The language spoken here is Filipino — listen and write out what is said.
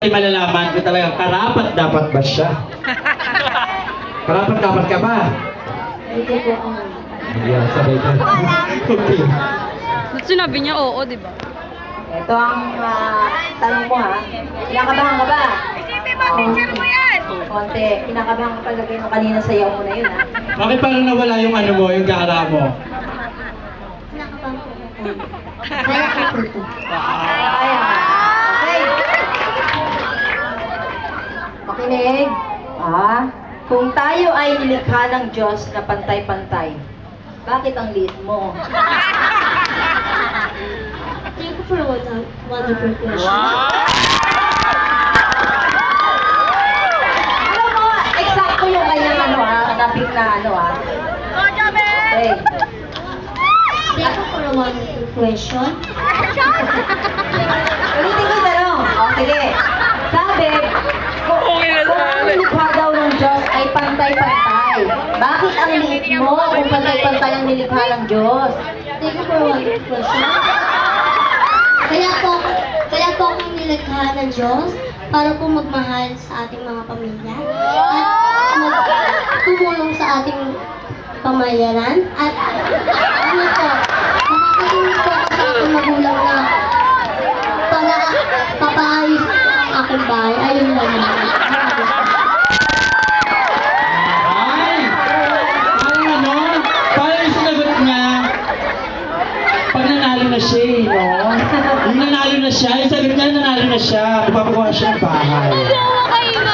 ay malalaman ko talaga karapat dapat ba siya. karapat dapat ka ba? Hindi po ako. Yan, sabay ka. okay. Ba't sinabi niya oo, di ba? Ito ang ah, tanong mo ha. Kinakabahan ka ba? Isipin mo, teacher mo yan! Konti. Kinakabahan ka talaga yung kanina sayaw mo na yun ha. Bakit parang nawala yung ano mo, yung gara mo? Kinakabahan ko. Kaya ka. Kaya ka. Makinig. Ah, kung tayo ay nilikha ng Diyos na pantay-pantay, bakit ang liit mo? Thank you for a wonder- wonderful question. Alam mo, eksakto yung kanyang ano ha, napik na ano ha. Okay. Thank you for a wonderful question. Ulitin ko yung tanong. O, sige. Sabi, kung, kung ang nilikha daw ng Diyos ay pantay-pantay, bakit ang liit mo kung pantay-pantay ang nilikha ng Diyos? Thank you for wonderful question. Kaya po, kaya po akong nilikha ng Diyos para po magmahal sa ating mga pamilya at magtumulong sa ating pamayaran at ano po, makakatulong po ako sa aking magulang na para papaayos po ang aking bahay. Ayun lang naman. Maraming salamat. Ay! Parang ano? Parang yung sinagot niya, pag nanalo na siya eh, no? Nanalo na siya, yung sagot niya, nanalo na siya. Magpapagawa siya ng bahay. Thank